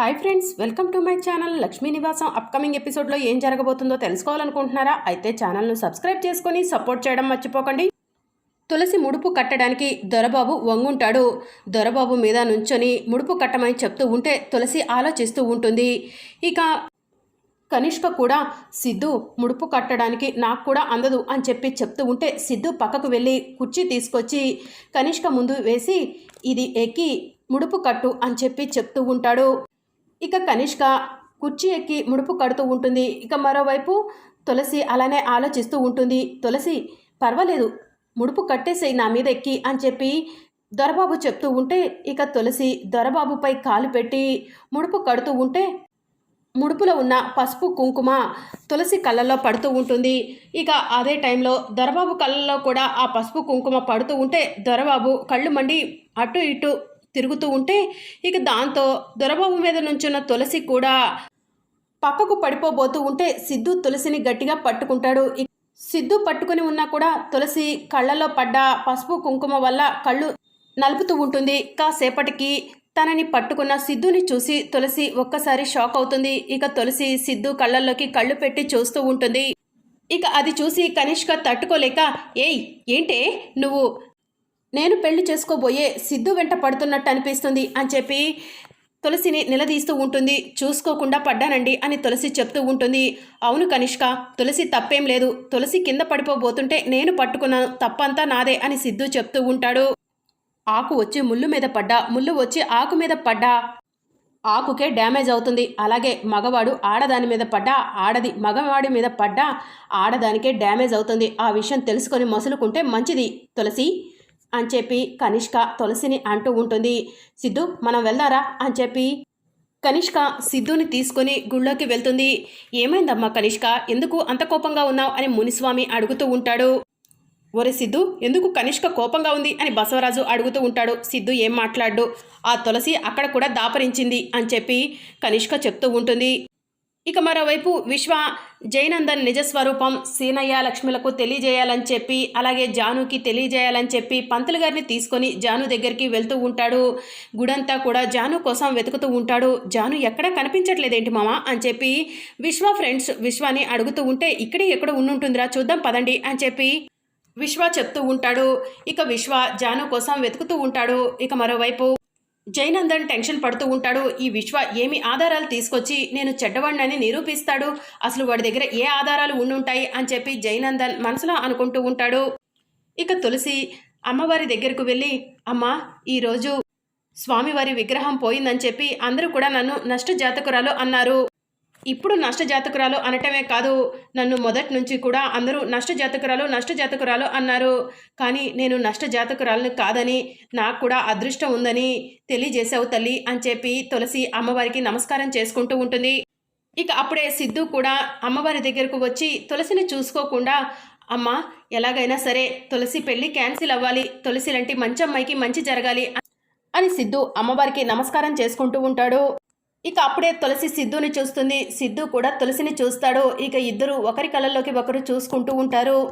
Hi friends welcome to my channel Lakshmi Nivasam upcoming ఎపిసోడ్లో ఏం జరగబోతుందో తెలుసుకోవాలనుకుంటున్నారా? అయితే ఛానల్ను సబ్స్క్రైబ్ చేసుకొని సపోర్ట్ చేయడం మర్చిపోకండి. తులసి ముడుపు కట్టడానికి దొరబాబు వంగుంటాడు. దొరబాబు మీద నుంచొని ముడుపు కట్టమని చెప్తూ ఉంటే తులసి ఆలోచిస్తూ ఉంటుంది. ఇక కనిష్క కూడా సిద్ధు ముడుపు కట్టడానికి నాకు కూడా అందదు అని చెప్పి చెప్తూ ఉంటే సిద్ధు పక్కకు వెళ్ళి కుర్చీ తీసుకొచ్చి కనిష్క ముందు వేసి ఇది ఎక్కి ముడుపు కట్టు అని చెప్పి చెప్తూ ఉంటాడు. ఇక కనిష్క కుర్చీ ఎక్కి ముడుపు కడుతూ ఉంటుంది. ఇక మరోవైపు తులసి అలానే ఆలోచిస్తూ ఉంటుంది. తులసి పర్వాలేదు ముడుపు కట్టేసేయి నా మీద ఎక్కి అని చెప్పి దొరబాబు చెప్తూ ఉంటే ఇక తులసి దొరబాబుపై కాలు పెట్టి ముడుపు కడుతూ ఉంటే ముడుపులో ఉన్న పసుపు కుంకుమ తులసి కళ్ళల్లో పడుతూ ఉంటుంది. ఇక అదే టైంలో దొరబాబు కళ్ళల్లో కూడా ఆ పసుపు కుంకుమ పడుతూ ఉంటే దొరబాబు కళ్ళు మండి అటు ఇటు తిరుగుతూ ఉంటే ఇక దాంతో దొరబాబు మీద నుంచున్న తులసి కూడా పక్కకు పడిపోబోతూ ఉంటే సిద్ధు తులసిని గట్టిగా పట్టుకుంటాడు. సిద్ధు పట్టుకుని ఉన్నా కూడా తులసి కళ్ళలో పడ్డ పసుపు కుంకుమ వల్ల కళ్ళు నలుపుతూ ఉంటుంది. కాసేపటికి తనని పట్టుకున్న సిద్ధుని చూసి తులసి ఒక్కసారి షాక్ అవుతుంది. ఇక తులసి సిద్ధు కళ్ళల్లోకి కళ్ళు పెట్టి చూస్తూ ఉంటుంది. ఇక అది చూసి కనిష్క తట్టుకోలేక ఏయ్ ఏంటే? నువ్వు నేను పెళ్ళి చేసుకోబోయే సిద్ధు వెంట పడుతున్నట్టు అనిపిస్తుంది అని చెప్పి తులసిని నిలదీస్తూ ఉంటుంది. చూసుకోకుండా పడ్డానండి అని తులసి చెప్తూ ఉంటుంది. అవును కనిష్క తులసి తప్పేం లేదు. తులసి కింద పడిపోబోతుంటే నేను పట్టుకున్నాను తప్పంతా నాదే అని సిద్ధు చెప్తూ ఉంటాడు. ఆకు వచ్చి ముళ్ళు మీద పడ్డా. ముళ్ళు వచ్చి ఆకు మీద పడ్డా. ఆకుకే డ్యామేజ్ అవుతుంది. అలాగే మగవాడు ఆడదాని మీద పడ్డా. ఆడది మగవాడి మీద పడ్డా. ఆడదానికే డ్యామేజ్ అవుతుంది. ఆ విషయం తెలుసుకొని మసులుకుంటే మంచిది. తులసి అని చెప్పి కనిష్క తులసిని అంటూ ఉంటుంది. సిద్ధు మనం వెళ్దారా అని చెప్పి కనిష్క సిద్ధుని తీసుకొని గుళ్ళోకి వెళ్తుంది. ఏమైందమ్మా కనిష్క? ఎందుకు అంత కోపంగా ఉన్నావు అని మునిస్వామి అడుగుతూ ఉంటాడు. ఒరే సిద్ధు ఎందుకు కనిష్క కోపంగా ఉంది అని బసవరాజు అడుగుతూ ఉంటాడు. సిద్ధు ఏం మాట్లాడు? ఆ తులసి అక్కడ కూడా దాపరించింది అని చెప్పి కనిష్క చెప్తూ ఉంటుంది. ఇక మరోవైపు విశ్వ జైనందన్ నిజస్వరూపం సీనయ్య లక్ష్మిలకు తెలియజేయాలని చెప్పి అలాగే జానుకి తెలియజేయాలని చెప్పి పంతులు గారిని తీసుకొని జాను దగ్గరికి వెళ్తూ ఉంటాడు. గుడంతా కూడా జాను కోసం వెతుకుతూ ఉంటాడు. జాను ఎక్కడ కనిపించట్లేదేంటి మామ అని చెప్పి విశ్వ ఫ్రెండ్స్ విశ్వాని అడుగుతూ ఉంటే ఇక్కడే ఎక్కడ ఉండుంటుందిరా చూద్దాం పదండి అని చెప్పి విశ్వ చెప్తూ ఉంటాడు. ఇక విశ్వ జాను కోసం వెతుకుతూ ఉంటాడు. ఇక మరోవైపు జైనందన్ టెన్షన్ పడుతూ ఉంటాడు. ఈ విశ్వ ఏమి ఆధారాలు తీసుకొచ్చి నేను చెడ్డవాడినని నిరూపిస్తాడు. అసలు వాడి దగ్గర ఏ ఆధారాలు ఉండుంటాయి అని చెప్పి జైనందన్ మనసులో అనుకుంటూ ఉంటాడు. ఇక తులసి అమ్మవారి దగ్గరకు వెళ్ళి అమ్మా ఈరోజు స్వామివారి విగ్రహం పోయిందని చెప్పి అందరూ కూడా నన్ను నష్ట జాతకురాలు అన్నారు. ఇప్పుడు నష్ట జాతకురాలు అనటమే కాదు నన్ను మొదటి నుంచి కూడా అందరూ నష్ట జాతకురాలు నష్ట జాతకురాలు అన్నారు. కానీ నేను నష్టజాతకురాలను కాదని నాకు కూడా అదృష్టం ఉందని తెలియజేశావు తల్లి అని చెప్పి తులసి అమ్మవారికి నమస్కారం చేసుకుంటూ ఉంటుంది. ఇక అప్పుడే సిద్ధు కూడా అమ్మవారి దగ్గరకు వచ్చి తులసిని చూసుకోకుండా అమ్మ ఎలాగైనా సరే తులసి పెళ్ళి క్యాన్సిల్ అవ్వాలి తులసి లాంటి మంచి అమ్మాయికి మంచి జరగాలి అని సిద్ధు అమ్మవారికి నమస్కారం చేసుకుంటూ ఉంటాడు. ఇక అప్పుడే తులసి సిద్ధుని చూస్తుంది. సిద్ధు కూడా తులసిని చూస్తాడు. ఇక ఇద్దరు ఒకరి కళ్ళల్లోకి ఒకరు చూసుకుంటూ ఉంటారు.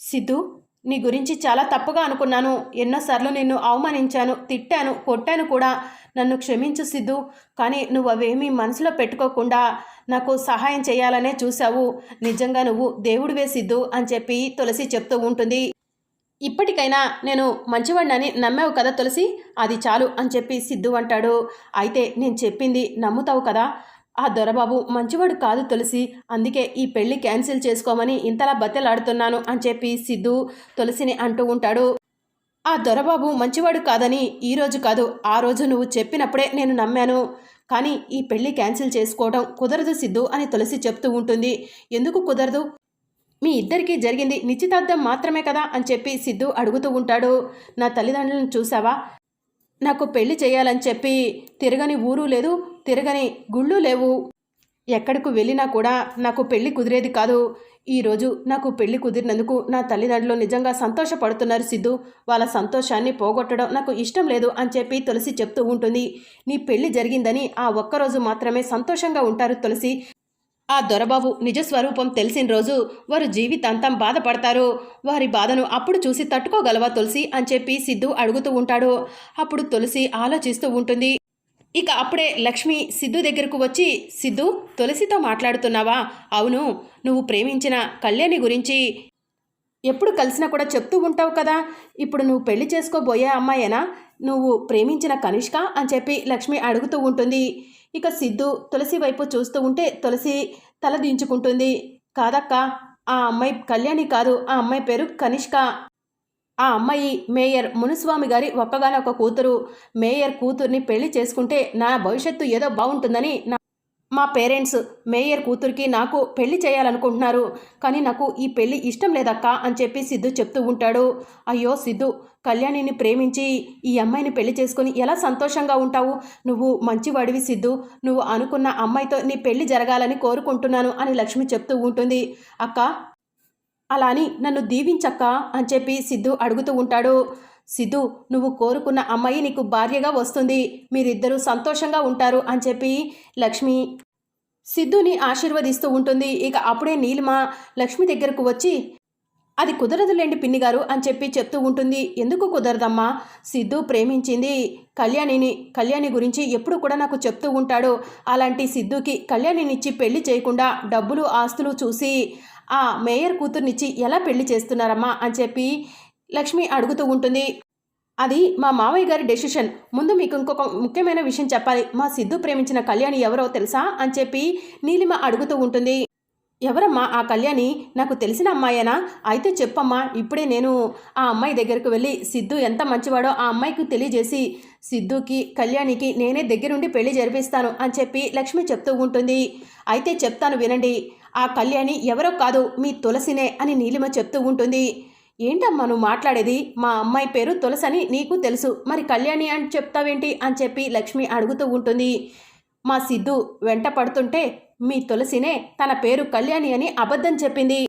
సిద్ధు నీ గురించి చాలా తప్పుగా అనుకున్నాను. ఎన్నోసార్లు నిన్ను అవమానించాను తిట్టాను కొట్టాను కూడా. నన్ను క్షమించు సిద్ధు. కానీ నువ్వు అవేమీ మనసులో పెట్టుకోకుండా నాకు సహాయం చేయాలనే చూశావు. నిజంగా నువ్వు దేవుడివే సిద్ధు అని చెప్పి తులసి చెప్తూ ఉంటుంది. ఇప్పటికైనా నేను మంచివాడినని నమ్మావు కదా తులసి? అది చాలు అని చెప్పి సిద్ధు అంటాడు. అయితే నేను చెప్పింది నమ్ముతావు కదా? ఆ దొరబాబు మంచివాడు కాదు తులసి. అందుకే ఈ పెళ్ళి క్యాన్సిల్ చేసుకోమని ఇంతలా బతెలాడుతున్నాను అని చెప్పి సిద్ధు తులసిని అంటూ ఉంటాడు. ఆ దొరబాబు మంచివాడు కాదని ఈ రోజు కాదు ఆ రోజు నువ్వు చెప్పినప్పుడే నేను నమ్మాను. కానీ ఈ పెళ్ళి క్యాన్సిల్ చేసుకోవడం కుదరదు సిద్ధు అని తులసి చెప్తూ ఉంటుంది. ఎందుకు కుదరదు? మీ ఇద్దరికీ జరిగింది నిశ్చితార్థం మాత్రమే కదా అని చెప్పి సిద్ధు అడుగుతూ ఉంటాడు. నా తల్లిదండ్రులను చూసావా? నాకు పెళ్ళి చేయాలని చెప్పి తిరగని ఊరు లేదు తిరగని గుళ్ళు లేవు. ఎక్కడికి వెళ్ళినా కూడా నాకు పెళ్ళి కుదిరేది కాదు. ఈరోజు నాకు పెళ్ళి కుదిరినందుకు నా తల్లిదండ్రులు నిజంగా సంతోషపడుతున్నారు సిద్ధు. వాళ్ళ సంతోషాన్ని పోగొట్టడం నాకు ఇష్టం లేదు అని చెప్పి తులసి చెప్తూ ఉంటుంది. నీ పెళ్ళి జరిగిందని ఆ ఒక్కరోజు మాత్రమే సంతోషంగా ఉంటారు తులసి. ఆ దొరబాబు నిజ స్వరూపం తెలిసిన రోజు వారు జీవితాంతం బాధపడతారు. వారి బాధను అప్పుడు చూసి తట్టుకోగలవా తులసి? అని చెప్పి సిద్ధు అడుగుతూ ఉంటాడు. అప్పుడు తులసి ఆలోచిస్తూ ఉంటుంది. ఇక అప్పుడే లక్ష్మి సిద్ధు దగ్గరకు వచ్చి సిద్ధు తులసితో మాట్లాడుతున్నావా? అవును నువ్వు ప్రేమించిన కళ్యాణి గురించి. ఎప్పుడు కలిసినా కూడా చెప్తూ ఉంటావు కదా. ఇప్పుడు నువ్వు పెళ్ళి చేసుకోబోయే అమ్మాయేనా? నువ్వు ప్రేమించిన కనిష్క? అని చెప్పి లక్ష్మి అడుగుతూ ఉంటుంది. ఇక సిద్ధు తులసి వైపు చూస్తూ ఉంటే తులసి తల దించుకుంటుంది. కాదక్క ఆ అమ్మాయి కళ్యాణి కాదు ఆ అమ్మాయి పేరు కనిష్క. ఆ అమ్మాయి మేయర్ మునుస్వామి గారి ఒక్కగానొక్క కూతురు. మేయర్ కూతుర్ని పెళ్ళి చేసుకుంటే నా భవిష్యత్తు ఏదో బాగుంటుందని నా మా పేరెంట్స్ మేయర్ కూతురికి నాకు పెళ్ళి చేయాలనుకుంటున్నారు కానీ నాకు ఈ పెళ్ళి ఇష్టం లేదక్కా అని చెప్పి సిద్ధు చెప్తూ ఉంటాడు. అయ్యో సిద్ధు కళ్యాణిని ప్రేమించి ఈ అమ్మాయిని పెళ్ళి చేసుకుని ఎలా సంతోషంగా ఉంటావు? నువ్వు మంచివాడివి సిద్ధు నువ్వు అనుకున్న అమ్మాయితో నీ పెళ్ళి జరగాలని కోరుకుంటున్నాను అని లక్ష్మి చెప్తూ ఉంటుంది. అక్క అలా అని నన్ను దీవించక్క అని చెప్పి సిద్ధు అడుగుతూ ఉంటాడు. సిద్ధు నువ్వు కోరుకున్న అమ్మాయి నీకు భార్యగా వస్తుంది. మీరిద్దరూ సంతోషంగా ఉంటారు అని చెప్పి లక్ష్మి సిద్ధుని ఆశీర్వదిస్తూ ఉంటుంది. ఇక అప్పుడే నీలిమ లక్ష్మి దగ్గరకు వచ్చి అది కుదరదులేండి పిన్ని గారు అని చెప్పి చెప్తూ ఉంటుంది. ఎందుకు కుదరదమ్మా? సిద్ధు ప్రేమించింది కళ్యాణిని కళ్యాణి గురించి ఎప్పుడు కూడా నాకు చెప్తూ ఉంటాడు. అలాంటి సిద్ధుకి కళ్యాణినిచ్చి పెళ్ళి చేయకుండా డబ్బులు ఆస్తులు చూసి ఆ మేయర్ కూతుర్నిచ్చి ఎలా పెళ్ళి చేస్తున్నారమ్మా అని చెప్పి లక్ష్మి అడుగుతూ ఉంటుంది. అది మా మావయ్య గారి డెసిషన్. ముందు మీకు ఇంకొక ముఖ్యమైన విషయం చెప్పాలి. మా సిద్ధు ప్రేమించిన కళ్యాణి ఎవరో తెలుసా? అని చెప్పి నీలిమ అడుగుతూ ఉంటుంది. ఎవరమ్మా ఆ కళ్యాణి? నాకు తెలిసిన అమ్మాయేనా? అయితే చెప్పమ్మా. ఇప్పుడే నేను ఆ అమ్మాయి దగ్గరకు వెళ్ళి సిద్ధు ఎంత మంచివాడో ఆ అమ్మాయికి తెలియజేసి సిద్ధుకి కళ్యాణికి నేనే దగ్గరుండి పెళ్ళి జరిపిస్తాను అని చెప్పి లక్ష్మి చెప్తూ ఉంటుంది. అయితే చెప్తాను వినండి. ఆ కళ్యాణి ఎవరో కాదు మీ తులసినే అని నీలిమ చెప్తూ ఉంటుంది. ఏంటమ్మా నువ్వు మాట్లాడేది? మా అమ్మాయి పేరు తులసని నీకు తెలుసు. మరి కళ్యాణి అని చెప్తావేంటి? అని చెప్పి లక్ష్మి అడుగుతూ ఉంటుంది. మా సిద్ధు వెంట పడుతుంటే మీ తులసినే తన పేరు కళ్యాణి అని అబద్ధం చెప్పింది.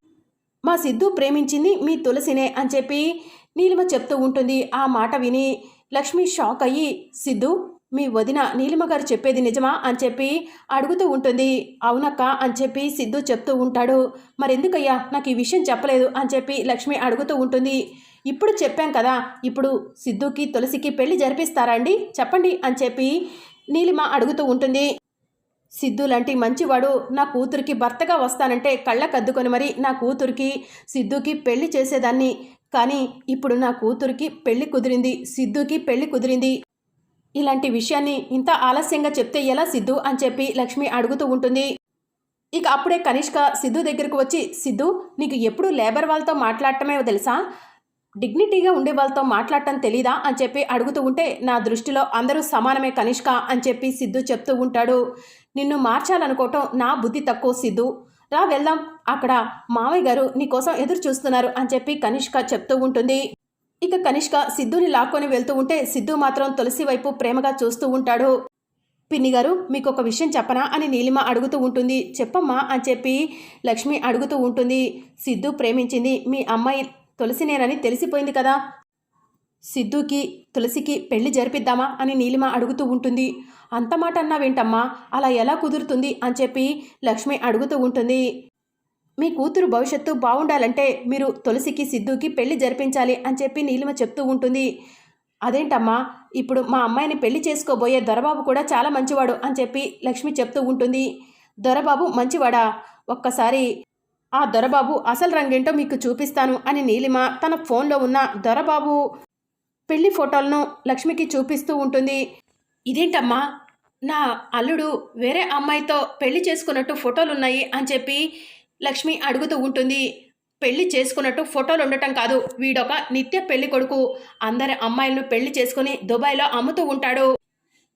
మా సిద్ధు ప్రేమించింది మీ తులసినే అని చెప్పి నీలిమ చెప్తూ ఉంటుంది. ఆ మాట విని లక్ష్మి షాక్ అయ్యి సిద్ధు మీ వదిన నీలిమ గారు చెప్పేది నిజమా అని చెప్పి అడుగుతూ ఉంటుంది. అవునక్క అని చెప్పి సిద్ధు చెప్తూ ఉంటాడు. మరెందుకయ్యా? నాకు ఈ విషయం చెప్పలేదు అని చెప్పి లక్ష్మి అడుగుతూ ఉంటుంది. ఇప్పుడు చెప్పాం కదా ఇప్పుడు సిద్ధుకి తులసికి పెళ్ళి జరిపిస్తారా అండి? చెప్పండి అని చెప్పి నీలిమ అడుగుతూ ఉంటుంది. సిద్ధు లాంటి మంచివాడు నా కూతురికి భర్తగా వస్తానంటే కళ్ళకద్దుకొని మరి నా కూతురికి సిద్ధుకి పెళ్ళి చేసేదాన్ని. కానీ ఇప్పుడు నా కూతురికి పెళ్ళి కుదిరింది సిద్ధుకి పెళ్ళి కుదిరింది. ఇలాంటి విషయాన్ని ఇంత ఆలస్యంగా చెప్తే ఎలా సిద్ధు అని చెప్పి లక్ష్మి అడుగుతూ ఉంటుంది. ఇక అప్పుడే కనిష్క సిద్ధు దగ్గరకు వచ్చి సిద్ధు నీకు ఎప్పుడు లేబర్ వాళ్ళతో మాట్లాడటమే తెలుసా? డిగ్నిటీగా ఉండే వాళ్ళతో మాట్లాడటం తెలీదా? అని చెప్పి అడుగుతూ ఉంటే నా దృష్టిలో అందరూ సమానమే కనిష్క అని చెప్పి సిద్ధు చెప్తూ ఉంటాడు. నిన్ను మార్చాలనుకోవటం నా బుద్ధి తక్కువ సిద్ధు. రా వెళ్దాం. అక్కడ మావయ్య గారు నీకోసం ఎదురు చూస్తున్నారు అని చెప్పి కనిష్క చెప్తూ ఉంటుంది. ఇక కనిష్క సిద్ధుని లాక్కొని వెళ్తూ ఉంటే సిద్ధు మాత్రం తులసి వైపు ప్రేమగా చూస్తూ ఉంటాడు. పిన్ని గారు మీకు ఒక విషయం చెప్పనా అని నీలిమ అడుగుతూ ఉంటుంది. చెప్పమ్మా అని చెప్పి లక్ష్మి అడుగుతూ ఉంటుంది. సిద్ధు ప్రేమించింది మీ అమ్మాయి తులసినేనని తెలిసిపోయింది కదా. సిద్ధుకి తులసికి పెళ్ళి జరిపిద్దామా అని నీలిమ అడుగుతూ ఉంటుంది. అంత మాట అన్నావేంటమ్మా? అలా ఎలా కుదురుతుంది? అని చెప్పి లక్ష్మి అడుగుతూ ఉంటుంది. మీ కూతురు భవిష్యత్తు బాగుండాలంటే మీరు తులసికి సిద్ధుకి పెళ్ళి జరిపించాలి అని చెప్పి నీలిమ చెప్తూ ఉంటుంది. అదేంటమ్మా? ఇప్పుడు మా అమ్మాయిని పెళ్ళి చేసుకోబోయే దొరబాబు కూడా చాలా మంచివాడు అని చెప్పి లక్ష్మి చెప్తూ ఉంటుంది. దొరబాబు మంచివాడా? ఒక్కసారి ఆ దొరబాబు అసలు రంగేంటో మీకు చూపిస్తాను అని నీలిమ తన ఫోన్లో ఉన్న దొరబాబు పెళ్ళి ఫోటోలను లక్ష్మికి చూపిస్తూ ఉంటుంది. ఇదేంటమ్మా? నా అల్లుడు వేరే అమ్మాయితో పెళ్ళి చేసుకున్నట్టు ఫోటోలు ఉన్నాయి అని చెప్పి లక్ష్మి అడుగుతూ ఉంటుంది పెళ్ళి చేసుకున్నట్టు ఫోటోలు ఉండటం కాదు వీడొక నిత్య పెళ్ళి కొడుకు. అందరి అమ్మాయిలను పెళ్ళి చేసుకుని దుబాయ్లో అమ్ముతూ ఉంటాడు.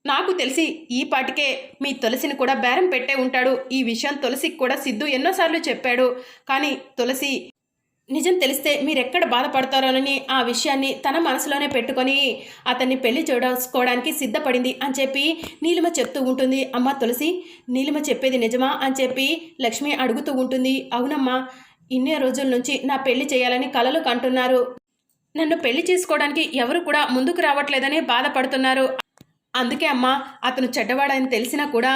నాకు తెలిసి ఈ పాటికే మీ తులసిని కూడా బేరం పెట్టే ఉంటాడు. ఈ విషయం తులసికి కూడా సిద్ధు ఎన్నోసార్లు చెప్పాడు. కానీ తులసి నిజం తెలిస్తే మీరెక్కడ బాధపడతారోనని ఆ విషయాన్ని తన మనసులోనే పెట్టుకొని అతన్ని పెళ్ళి చేసుకోవడానికి సిద్ధపడింది అని చెప్పి నీలిమ చెప్తూ ఉంటుంది. అమ్మ తులసి నీలిమ చెప్పేది నిజమా అని చెప్పి లక్ష్మి అడుగుతూ ఉంటుంది. అవునమ్మా ఇన్ని రోజుల నుంచి నా పెళ్ళి చేయాలని కలలు కంటున్నారు. నన్ను పెళ్ళి చేసుకోవడానికి ఎవరు కూడా ముందుకు రావట్లేదని బాధపడుతున్నారు. అందుకే అమ్మా అతను చెడ్డవాడని తెలిసినా కూడా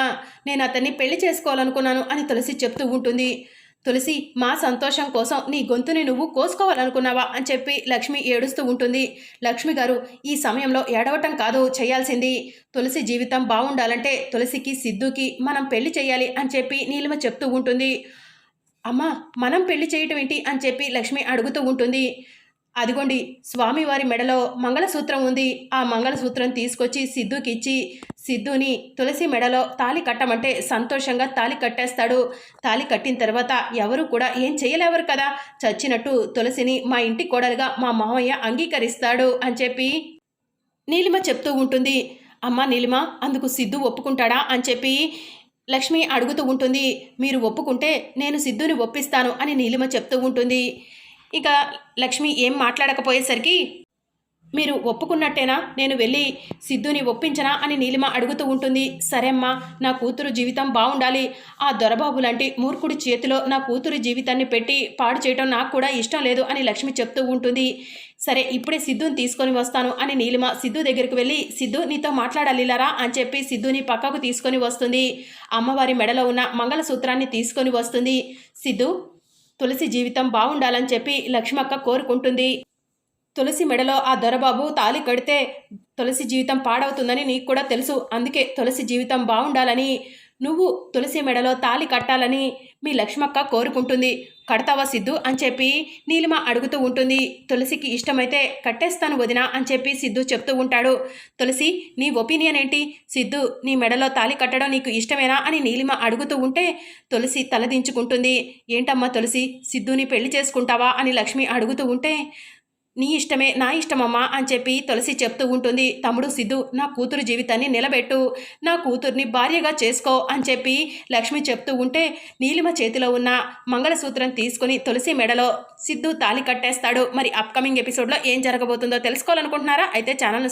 నేను అతన్ని పెళ్ళి చేసుకోవాలనుకున్నాను అని తులసి చెప్తూ ఉంటుంది. తులసి మా సంతోషం కోసం నీ గొంతుని నువ్వు కోసుకోవాలనుకున్నావా అని చెప్పి లక్ష్మి ఏడుస్తూ ఉంటుంది. లక్ష్మి గారు ఈ సమయంలో ఏడవటం కాదు చేయాల్సింది. తులసి జీవితం బాగుండాలంటే తులసికి సిద్ధుకి మనం పెళ్ళి చేయాలి అని చెప్పి నీలిమ చెప్తూ ఉంటుంది. అమ్మా మనం పెళ్ళి చేయటం ఏంటి అని చెప్పి లక్ష్మి అడుగుతూ ఉంటుంది. అదిగోండి స్వామివారి మెడలో మంగళసూత్రం ఉంది. ఆ మంగళసూత్రం తీసుకొచ్చి సిద్ధుకి ఇచ్చి సిద్ధుని తులసి మెడలో తాలి కట్టమంటే సంతోషంగా తాలి కట్టేస్తాడు. తాలి కట్టిన తర్వాత ఎవరు కూడా ఏం చేయలేవరు కదా? చచ్చినట్టు తులసిని మా ఇంటి కోడలుగా మా మామయ్య అంగీకరిస్తాడు అని చెప్పి నీలిమ చెప్తూ ఉంటుంది. అమ్మ నీలిమ అందుకు సిద్ధు ఒప్పుకుంటాడా అని చెప్పి లక్ష్మి అడుగుతూ ఉంటుంది. మీరు ఒప్పుకుంటే నేను సిద్ధుని ఒప్పిస్తాను అని నీలిమ చెప్తూ ఉంటుంది. ఇక లక్ష్మి ఏం మాట్లాడకపోయేసరికి మీరు ఒప్పుకున్నట్టేనా? నేను వెళ్ళి సిద్ధుని ఒప్పించనా? అని నీలిమ అడుగుతూ ఉంటుంది. సరే అమ్మా నా కూతురు జీవితం బాగుండాలి ఆ దొరబాబు లాంటి మూర్ఖుడి చేతిలో నా కూతురు జీవితాన్ని పెట్టి పాడు చేయటం నాకు కూడా ఇష్టం లేదు అని లక్ష్మి చెప్తూ ఉంటుంది. సరే ఇప్పుడే సిద్ధుని తీసుకొని వస్తాను అని నీలిమ సిద్ధు దగ్గరికి వెళ్ళి సిద్ధు నీతో మాట్లాడాలిలారా? అని చెప్పి సిద్ధుని పక్కకు తీసుకొని వస్తుంది. అమ్మవారి మెడలో ఉన్న మంగళసూత్రాన్ని తీసుకొని వస్తుంది. సిద్ధు తులసి జీవితం బాగుండాలని చెప్పి లక్ష్మక్క కోరుకుంటుంది. తులసి మెడలో ఆ దొరబాబు తాలి కడితే తులసి జీవితం పాడవుతుందని నీకు కూడా తెలుసు. అందుకే తులసి జీవితం బాగుండాలని నువ్వు తులసి మెడలో తాలి కట్టాలని మీ లక్ష్మక్క కోరుకుంటుంది. కడతావా సిద్ధు? అని చెప్పి నీలిమ అడుగుతూ ఉంటుంది. తులసికి ఇష్టమైతే కట్టేస్తాను వదినా అని చెప్పి సిద్ధు చెప్తూ ఉంటాడు. తులసి నీ ఒపీనియన్ ఏంటి? సిద్ధు నీ మెడలో తాలి కట్టడం నీకు ఇష్టమేనా అని నీలిమ అడుగుతూ ఉంటే తులసి తలదించుకుంటుంది. ఏంటమ్మా తులసి సిద్ధుని పెళ్ళి చేసుకుంటావా అని లక్ష్మి అడుగుతూ ఉంటే నీ ఇష్టమే నా ఇష్టమమ్మా అని చెప్పి తులసి చెప్తూ ఉంటుంది. తమ్ముడు సిద్ధు నా కూతురు జీవితాన్ని నిలబెట్టు నా కూతుర్ని భార్యగా చేసుకో అని చెప్పి లక్ష్మి చెప్తూ ఉంటే నీలిమ చేతిలో ఉన్న మంగళసూత్రం తీసుకుని తులసి మెడలో సిద్ధు తాలి కట్టేస్తాడు. మరి అప్కమింగ్ ఎపిసోడ్లో ఏం జరగబోతుందో తెలుసుకోవాలనుకుంటున్నారా? అయితే ఛానల్